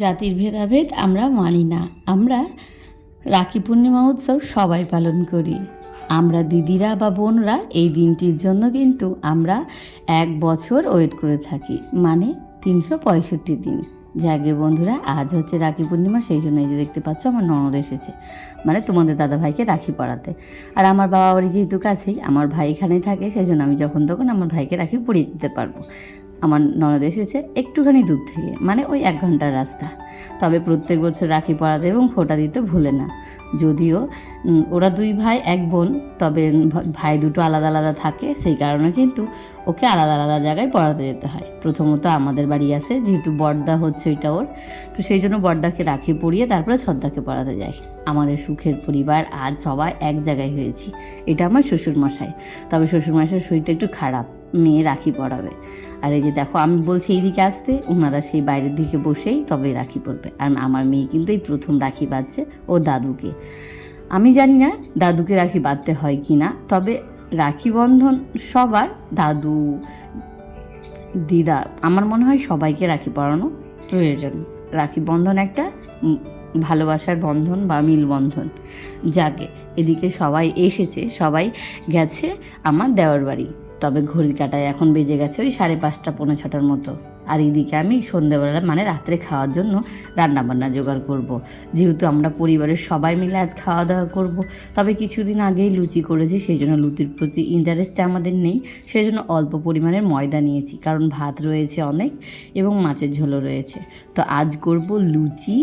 জাতির ভেদাভেদ আমরা মানি না। আমরা রাখি পূর্ণিমা উৎসব সবাই পালন করি। আমরা দিদিরা বা বোনরা এই দিনটির জন্য কিন্তু আমরা এক বছর ওয়েট করে থাকি মানে তিনশো পঁয়ষট্টি দিন। যাকে বন্ধুরা, আজ হচ্ছে রাখি পূর্ণিমা, সেই জন্য এই যে দেখতে পাচ্ছ আমার ননদ এসেছে মানে তোমাদের দাদা ভাইকে রাখি পড়াতে আর আমার বাবা বাড়ি যেহেতু কাছেই, আমার ভাই এখানেই থাকে, সেই জন্য আমি যখন তখন আমার ভাইকে রাখি পরিয়ে দিতে পারব। আমার ননদ এসেছে একটুখানি দূর থেকে মানে ওই এক ঘণ্টার রাস্তা। তবে প্রত্যেক বছর রাখি পড়াতে এবং ফোঁটা দিতে ভুলে না। যদিও ওরা দুই ভাই, এক বোন, তবে ভাই দুটো আলাদা আলাদা থাকে, সেই কারণে কিন্তু ওকে আলাদা আলাদা জায়গায় পড়াতে যেতে হয়। প্রথমত আমাদের বাড়ি আসে যেহেতু বর্দা হচ্ছে ওইটা ওর, তো সেই জন্য বর্দাকে রাখি পড়িয়ে তারপরে ছদ্দাকে পড়াতে যাই। আমাদের সুখের পরিবার, আজ সবাই এক জায়গায় হয়েছি। এটা আমার শ্বশুরমশাই। তবে শ্বশুরমশাইয়ের শরীরটা একটু খারাপ। মেয়ে রাখি পরাবে। আর এই যে দেখো, আমি বলছি এইদিকে আসতে ওনারা সেই বাইরের দিকে বসেই তবে রাখি পরবে। আর আমার মেয়ে কিন্তু এই প্রথম রাখি বাঁধছে ও দাদুকে। আমি জানি না দাদুকে রাখি বাঁধতে হয় কি না, তবে রাখি বন্ধন সবার দাদু, দিদা, আমার মনে হয় সবাইকে রাখি পরানো প্রয়োজন। রাখি বন্ধন একটা ভালোবাসার বন্ধন বা মিল বন্ধন। যাকে, এদিকে সবাই এসেছে, সবাই গেছে আমার দেওয়ার বাড়ি। তবে ঘড়ির কাটায় এখন বেজে গেছে ওই সাড়ে পাঁচটা, পৌনে ছটার মতো আর এইদিকে আমি সন্ধ্যেবেলা মানে রাত্রে খাওয়ার জন্য রান্না বান্না জোগাড় করব। যেহেতু আমরা পরিবারের সবাই মিলে আজ খাওয়া দাওয়া করব। তবে কিছুদিন আগেই লুচি করেছি, সেই জন্য লুচির প্রতি ইন্টারেস্ট আমাদের নেই সেই জন্য অল্প পরিমাণের ময়দা নিয়েছি, কারণ ভাত রয়েছে অনেক এবং মাছের ঝোলও রয়েছে তো আজ করব লুচি,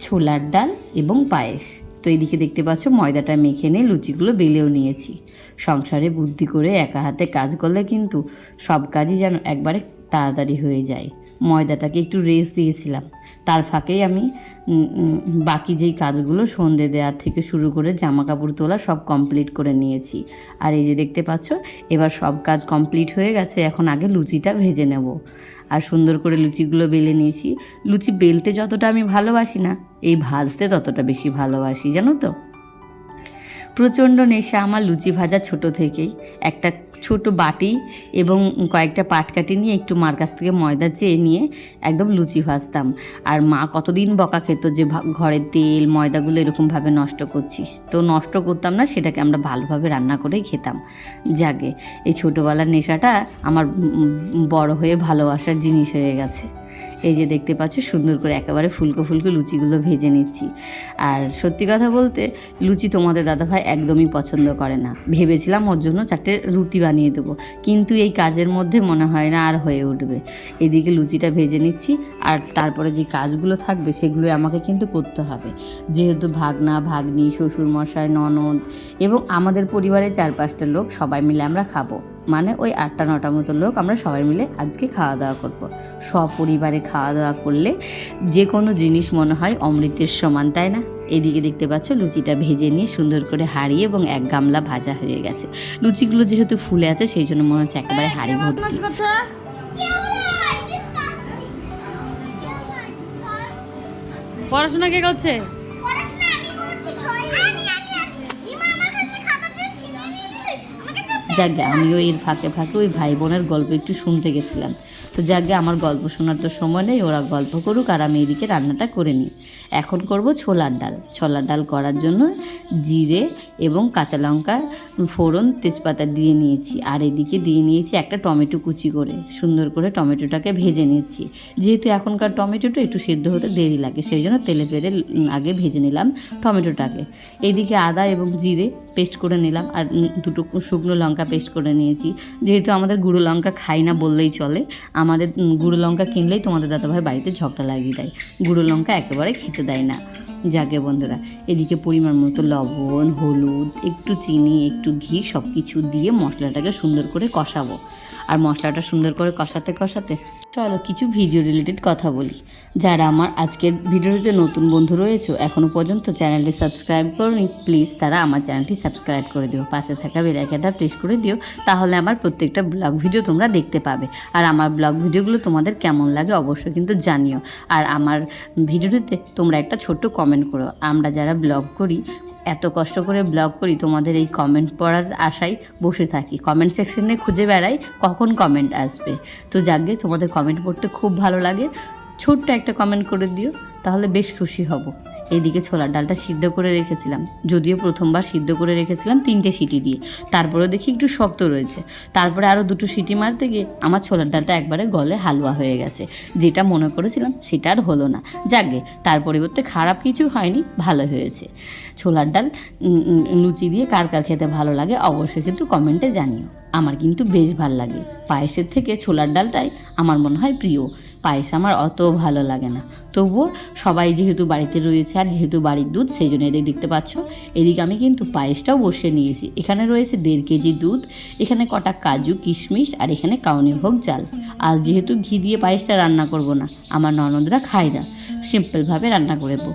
ছোলার ডাল এবং পায়েস তো এদিকে দেখতে পাচ্ছ, ময়দাটা মেখে নিয়ে লুচিগুলো বেলেও নিয়েছি। সংসারে বুদ্ধি করে একা হাতে কাজ করলে কিন্তু সব কাজই যেন একবারে তাড়াতাড়ি হয়ে যায়। ময়দাটাকে একটু রেস্ট দিয়েছিলাম। তার ফাঁকেই আমি বাকি যেই কাজগুলো সন্ধে দেওয়ার থেকে শুরু করে জামা কাপড় তোলা সব কমপ্লিট করে নিয়েছি। আর এই যে দেখতে পাচ্ছ, এবার সব কাজ কমপ্লিট হয়ে গেছে, এখন আগে লুচিটা ভেজে নেব। আর সুন্দর করে লুচিগুলো বেলে নিয়েছি। লুচি বেলতে যতটা আমি ভালোবাসি না, এই ভাজতে ততটা বেশি ভালোবাসি, জানো তো? প্রচণ্ড নেশা আমার লুচি ভাজা ছোট থেকেই। একটা ছোট বাটি এবং কয়েকটা পাটকাটি নিয়ে একটু মার কাছ থেকে ময়দা চেয়ে নিয়ে একদম লুচি ভাজতাম। আর মা কতদিন বকা খেত যে ঘরের তেল, ময়দাগুলো এরকমভাবে নষ্ট করছিস। তো নষ্ট করতাম না, সেটাকে আমরা ভালোভাবে রান্না করেই খেতাম। জাগে এই ছোটোবেলার নেশাটা আমার বড় হয়ে ভালোবাসার জিনিস হয়ে গেছে। এই যে দেখতে পাচ্ছ, সুন্দর করে একেবারে ফুলকো ফুলকো লুচিগুলো ভেজে নিচ্ছি। আর সত্যি কথা বলতে, লুচি তোমাদের দাদাভাই একদমই পছন্দ করে না। ভেবেছিলাম ওর জন্য চারটে রুটি বানিয়ে দেবো, কিন্তু এই কাজের মধ্যে মনে হয় না আর হয়ে উঠবে। এদিকে লুচিটা ভেজে নিচ্ছি, আর তারপরে যে কাজগুলো থাকবে সেগুলো আমাকে কিন্তু করতে হবে। যেহেতু ভাগনা, ভাগ্নি শ্বশুর মশাই ননদ এবং আমাদের পরিবারের চার পাঁচটা লোক সবাই মিলে আমরা খাব। মানে ওই আটটা নটা মতো লোক আমরা সবাই মিলে আজকে খাওয়া দাওয়া করব। সপরিবারে খাওয়া দাওয়া করলে যে কোনো জিনিস মনে হয় অমৃতের সমান তাই না? এদিকে দেখতে পাচ্ছ লুচিটা ভেজে নিয়ে সুন্দর করে হাঁড়ি এবং এক গামলা ভাজা হয়ে গেছে। লুচিগুলো যেহেতু ফুলে আছে সেই জন্য মনে হচ্ছে একেবারে হাঁড়ি ভর্তি। পড়াশোনা কে করছে? যাকে আমিও এর ফাঁকে ফাঁকে ওই ভাই বোনের গল্প একটু শুনতে গেছিলাম। তো যাকে আমার গল্প শোনার তো সময় নেই, ওরা গল্প করুক আর আমি এদিকে রান্নাটা করে নিই। এখন করব ছোলার ডাল। ছোলার ডাল করার জন্য জিরে এবং কাঁচা লঙ্কা ফোড়ন তেজপাতা দিয়ে নিয়েছি। আর এদিকে দিয়ে নিয়েছি একটা টমেটো কুচি করে। সুন্দর করে টমেটোটাকে ভেজে নিয়েছি যেহেতু এখনকার টমেটোটা একটু সেদ্ধ হতে দেরি লাগে, সেই জন্য তেলে ফেলে আগে ভেজে নিলাম টমেটোটাকে। এদিকে আদা এবং জিরে পেস্ট করে নিলাম আর দুটো শুকনো লঙ্কা পেস্ট করে নিয়েছি। যেহেতু আমাদের গুঁড়ো লঙ্কা খাই না বললেই চলে আমাদের গুঁড়ো লঙ্কা কিনলেই তোমাদের দাদাভাই বাড়িতে ঝগড়া লাগিয়ে দেয়। গুঁড়ো লঙ্কা একেবারে খেতে দেয় না। যাকে বন্ধুরা, এদিকে পরিমাণ মতো লবণ, হলুদ, একটু চিনি, একটু ঘি সব কিছু দিয়ে মশলাটাকে সুন্দর করে কষাবো। আর মশলাটা সুন্দর করে কষাতে কষাতে চলো কিছু ভিডিও রিলেটেড কথা বলি। যারা আমার আজকের ভিডিওতে নতুন বন্ধু রয়েছে এখনও পর্যন্ত চ্যানেলটি সাবস্ক্রাইব করনি প্লিজ তারা আমার চ্যানেলটি সাবস্ক্রাইব করে দিও। পাশে থাকা বেলাইকাটা প্রেস করে দিও, তাহলে আমার প্রত্যেকটা ব্লগ ভিডিও তোমরা দেখতে পাবে। আর আমার ব্লগ ভিডিওগুলো তোমাদের কেমন লাগে অবশ্যই কিন্তু জানিও। আর আমার ভিডিওটিতে তোমরা একটা ছোট্ট কমেন্ট করো। আমরা যারা ব্লগ করি এত কষ্ট করে ব্লগ করি, তোমাদের এই কমেন্ট পড়ার আশায় বসে থাকি। কমেন্ট সেকশনে খুঁজে বেড়াই কখন কমেন্ট আসবে। তো যাকে তোমাদের কমেন্ট পড়তে খুব ভালো লাগে। ছোট্ট একটা কমেন্ট করে দিও। তাহলে বেশ খুশি হব। এদিকে ছোলার ডালটা সিদ্ধ করে রেখেছিলাম। যদিও প্রথমবার সিদ্ধ করে রেখেছিলাম তিনটে সিটি দিয়ে। তারপরে দেখি একটু শক্ত রয়েছে। তারপরে আরও দুটো সিটি মারতে গিয়ে আমার ছোলার ডালটা একবারে গলে হালুয়া হয়ে গেছে। যেটা মনে করেছিলাম সেটা আর হলো না। যাকে তার পরিবর্তে খারাপ কিছু হয়নি, ভালো হয়েছে। ছোলার ডাল লুচি দিয়ে কার কার খেতে ভালো লাগে অবশ্যই কিন্তু কমেন্টে জানিও। আমার কিন্তু বেশ ভালো লাগে। পায়েসের থেকে ছোলার ডালটাই আমার মনে হয় প্রিয়। পায়েস আমার অত ভালো লাগে না। তবুও সবাই যেহেতু বাড়িতে রয়েছে আর যেহেতু বাড়ির দুধ, সেই জন্য এদিকে দেখতে পাচ্ছ। এদিকে আমি কিন্তু পায়েসটাও বসিয়ে নিয়েছি। এখানে রয়েছে দেড় কেজি দুধ, এখানে কটা কাজু, কিশমিশ আর এখানে কাউনি ভোগ চাল আজ যেহেতু ঘি দিয়ে পায়েসটা রান্না করব না, আমার ননদরা খায় না। সিম্পলভাবে রান্না করব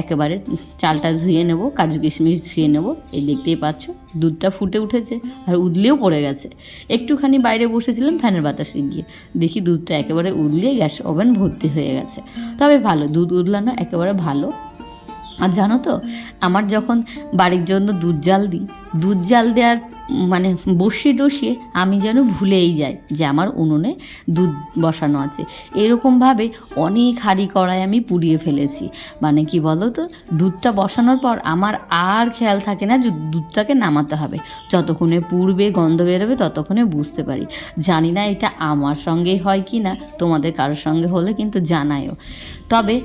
একেবারে চালটা ধুয়ে নেব, কাজু, কিশমিশ ধুয়ে নেব। এই দেখতেই পাচ্ছ, দুধটা ফুটে উঠেছে আর উদলেও পড়ে গেছে। একটুখানি বাইরে বসেছিলাম ফ্যানের বাতাসে গিয়ে। দেখি দুধটা একেবারে উদলিয়ে গ্যাস ওভেন ভর্তি হয়ে গেছে। তবে ভালো, দুধ উদলানো একেবারে ভালো। আর জানো তো আমার যখন বাড়ির জন্য দুধ জাল দিই দুধ জাল দেওয়ার মানে বসিয়ে টসিয়ে আমি যেন ভুলেই যাই যে আমার উনুনে দুধ বসানো আছে। এরকমভাবে অনেক হাঁড়ি কড়াই আমি পুড়িয়ে ফেলেছি। মানে কি বলো তো দুধটা বসানোর পর আমার আর খেয়াল থাকে না যে দুধটাকে নামাতে হবে। যতক্ষণে পুড়বে, গন্ধ বেরোবে, ততক্ষণে বুঝতে পারি। জানি না এটা আমার সঙ্গেই হয় কি না তোমাদের কারোর সঙ্গে হলে কিন্তু জানায়ও। তবে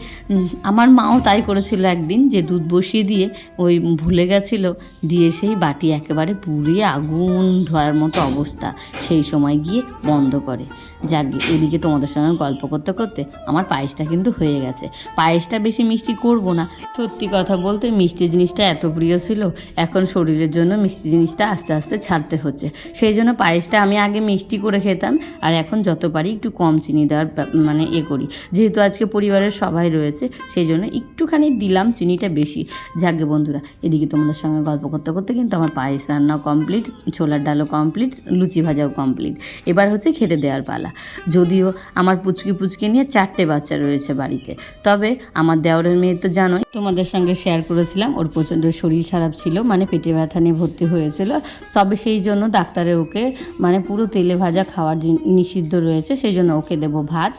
আমার মাও তাই করেছিল একদিন যে দুধ বসিয়ে দিয়ে ওই ভুলে গেছিল দিয়ে সেই বাটি একেবারে পুড়িয়ে আগুন ধরার মতো অবস্থা। সেই সময় গিয়ে বন্ধ করে। যাক, এদিকে তোমাদের সঙ্গে গল্প করতে করতে আমার পায়েসটা কিন্তু হয়ে গেছে। পায়েসটা বেশি মিষ্টি করব না। সত্যি কথা বলতে মিষ্টি জিনিসটা এত প্রিয় ছিল, এখন শরীরের জন্য মিষ্টি জিনিসটা আস্তে আস্তে ছাড়তে হচ্ছে। সেই জন্য পায়েসটা আমি আগে মিষ্টি করে খেতাম আর এখন যত পারি একটু কম চিনি দেওয়ার মানে এ করি। যেহেতু আজকে পরিবারের সবাই রয়েছে, সেই জন্য একটুখানি দিলাম চিনিটা বেশি। যাকে বন্ধুরা, এদিকে তোমাদের সঙ্গে গল্প করতে করতে কিন্তু আমার পায়েস রান্না কমপ্লিট ছোলার ডালও কমপ্লিট লুচি ভাজাও কমপ্লিট এবার হচ্ছে খেতে দেওয়ার পালা। যদিও আমার পুচকি পুচকি নিয়ে চারটে বাচ্চা রয়েছে বাড়িতে, তবে আমার দেওয়ারের মেয়ে তো জানোই। তোমাদের সঙ্গে শেয়ার করেছিলাম, ওর প্রচণ্ড শরীর খারাপ ছিল মানে পেটে ব্যথা নিয়ে ভর্তি হয়েছিল। তবে সেই জন্য ডাক্তারে ওকে মানে পুরো তেলে ভাজা খাওয়ার নিষিদ্ধ রয়েছে, সেই জন্য ওকে দেবো ভাত।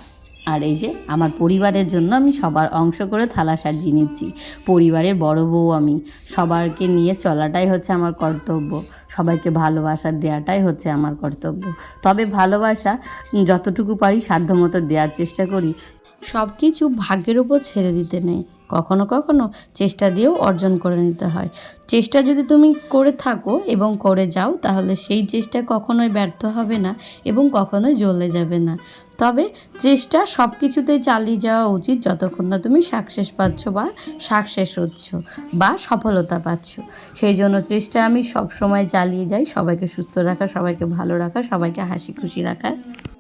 আর এই যে আমার পরিবারের জন্য আমি সবার অংশ করে থালা সাজিয়ে নিচ্ছি। পরিবারের বড় বউ আমি। সবারকে নিয়ে চলাটাই হচ্ছে আমার কর্তব্য। সবাইকে ভালোবাসা দেওয়াটাই হচ্ছে আমার কর্তব্য। তবে ভালোবাসা যতটুকু পারি সাধ্যমতো দেওয়ার চেষ্টা করি। সব কিছু ভাগ্যের ওপর ছেড়ে দিতে নেই। কখনো কখনো চেষ্টা দিয়েও অর্জন করে নিতে হয়। চেষ্টা যদি তুমি করে থাকো এবং করে যাও, তাহলে সেই চেষ্টা কখনোই ব্যর্থ হবে না এবং কখনোই জ্বলে যাবে না। তবে চেষ্টা সব কিছুতেই চালিয়ে যাওয়া উচিত যতক্ষণ না তুমি সাকসেস পাচ্ছ বা সাকসেস হচ্ছ বা সফলতা পাচ্ছ। সেই জন্য চেষ্টা আমি সব সময় চালিয়ে যাই, সবাইকে সুস্থ রাখা, সবাইকে ভালো রাখা, সবাইকে হাসি খুশি রাখার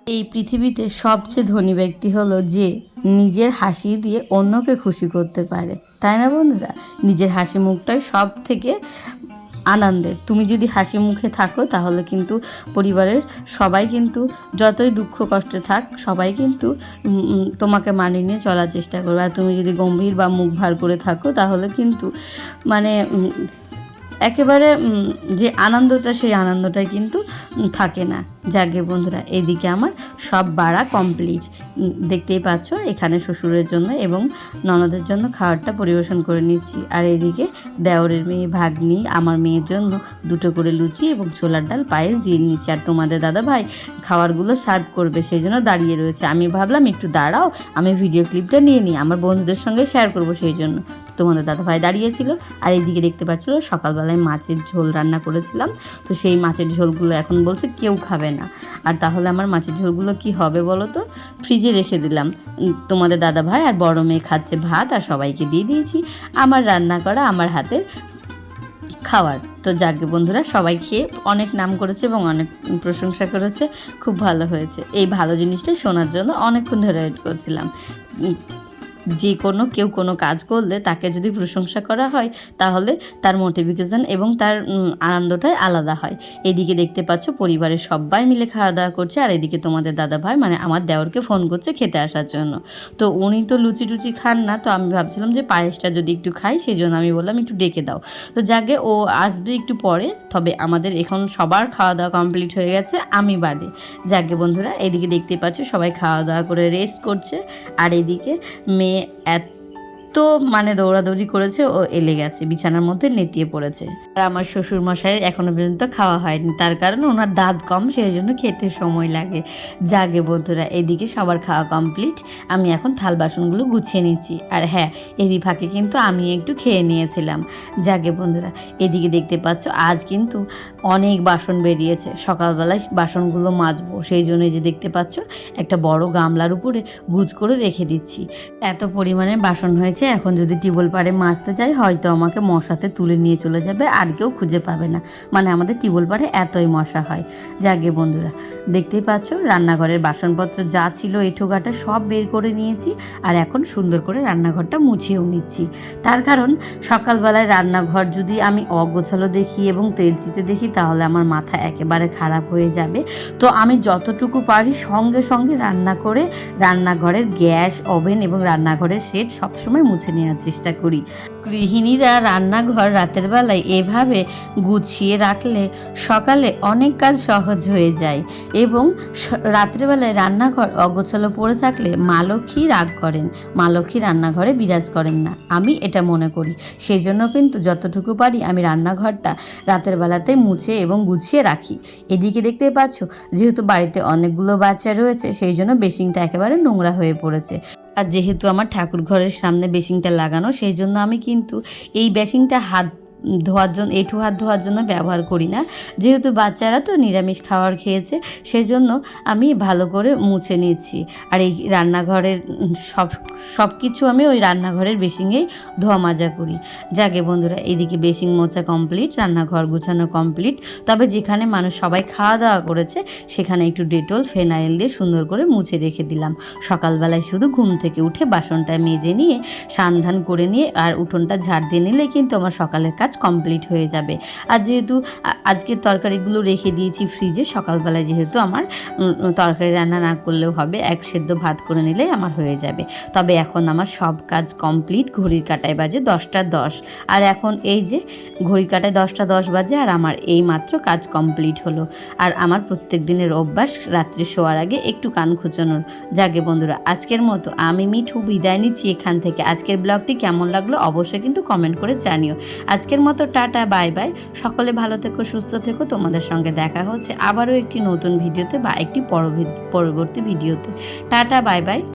এই পৃথিবীতে সবচেয়ে ধনী ব্যক্তি হলো যে নিজের হাসি দিয়ে অন্যকে খুশি করতে পারে। তাই না বন্ধুরা? নিজের হাসি মুখটাই সব থেকে আনন্দের তুমি যদি হাসি মুখে থাকো, তাহলে কিন্তু পরিবারের সবাই কিন্তু যতই দুঃখ কষ্টে থাক, সবাই কিন্তু তোমাকে মানিয়ে নিয়ে চলার চেষ্টা করবে। আর তুমি যদি গম্ভীর বা মুখ ভার করে থাকো, তাহলে কিন্তু মানে একেবারে যে আনন্দটা সেই আনন্দটা কিন্তু থাকে না। যাকে বন্ধুরা, এদিকে আমার সব বাড়া কমপ্লিট দেখতেই পাচ্ছ, এখানে শ্বশুরের জন্য এবং ননদের জন্য খাবারটা পরিবেশন করে নিচ্ছি। আর এদিকে দেওরের মেয়ে ভাগ্নি, আমার মেয়ের জন্য দুটো করে লুচি এবং ছোলার ডাল পায়েস দিয়ে নিচ্ছি। আর তোমাদের দাদা ভাই খাবারগুলো সার্ভ করবে, সেই জন্য দাঁড়িয়ে রয়েছে। আমি ভাবলাম, একটু দাঁড়াও, আমি ভিডিও ক্লিপটা নিয়ে নিই, আমার বন্ধুদের সঙ্গে শেয়ার করব সেই জন্য। তোমাদের দাদা ভাই দাঁড়িয়েছিল। আর এইদিকে দেখতে পাচ্ছিল সকালবেলায় মাছের ঝোল রান্না করেছিলাম। তো সেই মাছের ঝোলগুলো এখন বলছে কেউ খাবে না। আর তাহলে আমার মাছের ঝোলগুলো কি হবে বলো তো? ফ্রিজে রেখে দিলাম। তোমাদের দাদা ভাই আর বড় মেয়ে খাচ্ছে ভাত আর সবাইকে দিয়ে দিয়েছি। আমার রান্না করা আমার হাতের খাওয়ার তো যাকে বন্ধুরা, সবাই খেয়ে অনেক নাম করেছে এবং অনেক প্রশংসা করেছে। খুব ভালো হয়েছে। এই ভালো জিনিসটা শোনার জন্য অনেকক্ষণ ধরে ওয়েট করছিলাম। যে কোনো কেউ কোনো কাজ করলে তাকে যদি প্রশংসা করা হয়, তাহলে তার মোটিফিকেশান এবং তার আনন্দটাই আলাদা হয়। এদিকে দেখতে পাচ্ছ পরিবারের সবাই মিলে খাওয়া দাওয়া করছে, আর এদিকে তোমাদের দাদা ভাই মানে আমার দেওরকে ফোন করছে খেতে আসার জন্য। তো উনি তো লুচি টুচি খান না, তো আমি ভাবছিলাম যে পায়েসটা যদি একটু খাই সেই জন্য আমি বললাম একটু ডেকে দাও। তো যাকে ও আসবে একটু পরে, তবে আমাদের এখন সবার খাওয়া দাওয়া কমপ্লিট হয়ে গেছে, আমি বাদে। যাকে বন্ধুরা, এদিকে দেখতে পাচ্ছ সবাই খাওয়া দাওয়া করে রেস্ট করছে, আর এদিকে মেয়ে এত মানে দৌড়াদৌড়ি করেছে, ও এলে গেছে, বিছানার মধ্যে নেতিয়ে পড়েছে। আর আমার শ্বশুর মশাইয়ের এখনও পর্যন্ত খাওয়া হয়নি, তার কারণ ওনার দাঁত কম সেই জন্য খেতে সময় লাগে। জাগে বন্ধুরা, এদিকে সবার খাওয়া কমপ্লিট আমি এখন থাল বাসনগুলো গুছিয়ে নিচ্ছি। আর হ্যাঁ এরই ফাঁকে কিন্তু আমি একটু খেয়ে নিয়েছিলাম। জাগে বন্ধুরা, এদিকে দেখতে পাচ্ছ, আজ কিন্তু অনেক বাসন বেরিয়েছে। সকালবেলায় বাসনগুলো মাজবো সেই জন্য যে দেখতে পাচ্ছ, একটা বড় গামলার উপরে গুজ করে রেখে দিচ্ছি। এত পরিমাণে বাসন হয়েছে এখন যদি টিউবওয়েল পাড়ে মাজতে যাই, হয়তো আমাকে মশাতে তুলে নিয়ে চলে যাবে, আর কেউ খুঁজে পাবে না। মানে আমাদের টিউবওয়েল পাড়ে এতই মশা হয়। যাগে বন্ধুরা, দেখতেই পাচ্ছ, রান্নাঘরের বাসনপত্র যা ছিল এঁঠোঘাটা সব বের করে নিয়েছি, আর এখন সুন্দর করে রান্নাঘরটা মুছিয়েও নিচ্ছি। তার কারণ, সকালবেলায় রান্নাঘর যদি আমি অগোছালো দেখি এবং তেলচিতে দেখি, তাহলে আমার মাথা একেবারে খারাপ হয়ে যাবে। তো আমি যতটুকু পারি সঙ্গে সঙ্গে রান্না করে, রান্নাঘরের গ্যাস ওভেন এবং রান্নাঘরের সেট সবসময় মুছে নেওয়ার চেষ্টা করি। গৃহিণীরা রান্নাঘর রাতের বেলায় এভাবে গুছিয়ে রাখলে সকালে অনেক কাজ সহজ হয়ে যায় এবং রাত্রেবেলায় রান্নাঘর অগোছালো পড়ে থাকলে মা লক্ষ্মী রাগ করেন। মা লক্ষ্মী রান্নাঘরে বিরাজ করেন না। আমি এটা মনে করি। সেই জন্য কিন্তু যতটুকু পারি আমি রান্নাঘরটা রাতের বেলাতে মুছে এবং গুছিয়ে রাখি। এদিকে দেখতে পাচ্ছ, যেহেতু বাড়িতে অনেকগুলো বাচ্চা রয়েছে, সেই জন্য বেসিংটা একেবারে নোংরা হয়ে পড়েছে। আর যেহেতু আমার ঠাকুর ঘরের সামনে বেসিংটা লাগানো, সেই জন্য আমি কিন্তু এই বেসিংটা হাত ধোয়ার জন্য, এঁঠো হাত ধোয়ার জন্য ব্যবহার করি না। যেহেতু বাচ্চারা তো নিরামিষ খাবার খেয়েছে সেই জন্য আমি ভালো করে মুছে নিয়েছি। আর এই রান্নাঘরের সব সব কিছু আমি ওই রান্নাঘরের বেসিংয়েই ধোয়া মাজা করি। যাকে বন্ধুরা, এদিকে বেসিং মোছা কমপ্লিট, রান্নাঘর গুছানো কমপ্লিট। তবে যেখানে মানুষ সবাই খাওয়া দাওয়া করেছে, সেখানে একটু ডেটল ফেনাইল দিয়ে সুন্দর করে মুছে রেখে দিলাম। সকালবেলায় শুধু ঘুম থেকে উঠে বাসনটা মেজে নিয়ে, সান্ধান করে নিয়ে আর উঠোনটা ঝাড় দিয়ে নিলে কিন্তু আমার সকালের কাজ কমপ্লিট হয়ে যাবে। আর যেহেতু আজকের তরকারিগুলো রেখে দিয়েছি ফ্রিজে সকালবেলায় যেহেতু আমার তরকারি রান্না না করলেও হবে, এক সেদ্ধ ভাত করে নিলে আমার হয়ে যাবে। তবে এখন আমার সব কাজ কমপ্লিট ঘড়ির কাটায় বাজে দশটা দশ। আর এখন এই যে ঘড়ির কাটায় দশটা দশ বাজে, আর আমার এই মাত্র কাজ কমপ্লিট হলো। আর আমার প্রত্যেক দিনের অভ্যাস, রাত্রে শোয়ার আগে একটু কান খুঁচানোর। জাগে বন্ধুরা, আজকের মতো আমি মিঠু বিদায় নিচ্ছি এখান থেকে। আজকের ব্লগটি কেমন লাগল অবশ্যই কিন্তু কমেন্ট করে জানিও। আজকের মতো টাটা, বাই বাই। সকলে ভালো থেকো, সুস্থ থেকো। তোমাদের সঙ্গে দেখা হচ্ছে আবারও একটি নতুন ভিডিওতে বা একটি পরবর্তী ভিডিওতে। Tata, bye bye.